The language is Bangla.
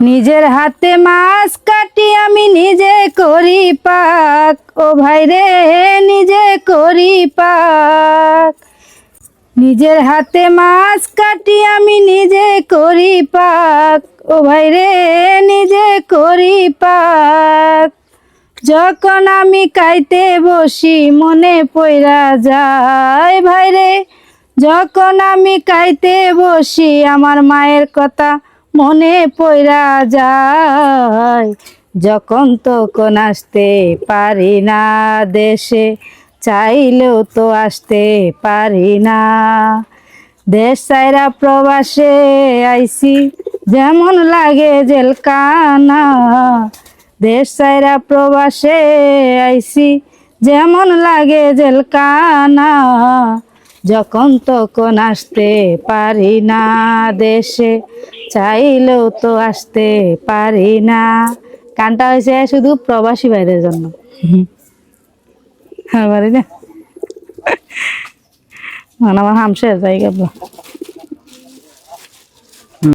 নিজের হাতে মাছ কাটি আমি নিজে করি পাক। ও ভাই রে, নিজে করি পাক। নিজের হাতে মাছ কাটি আমি নিজে করি পাক। ও ভাই রে, নিজে করি পাক। যখন আমি কাইতে বসি, মনে পইরা যায়, ভাই রে, যখন আমি কাইতে বসি, আমার মায়ের কথা মনে পয়রা যায়, যখন তখন আসতে পারি না দেশে, চাইলেও তো আসতে পারি না। দেশ সাইরা প্রবাসে আইসি যেমন লাগে জেলকানা দেশ সাইরা প্রবাসে আইসি যেমন লাগে জেলকানা যখন তখন আসতে পারি না দেশে চাইলেও তো আসতে পারি না। গানটা হয়েছে শুধু প্রবাসী ভাইদের জন্য। হ্যাঁ পারি না। মানে আমার হামসের জায়গা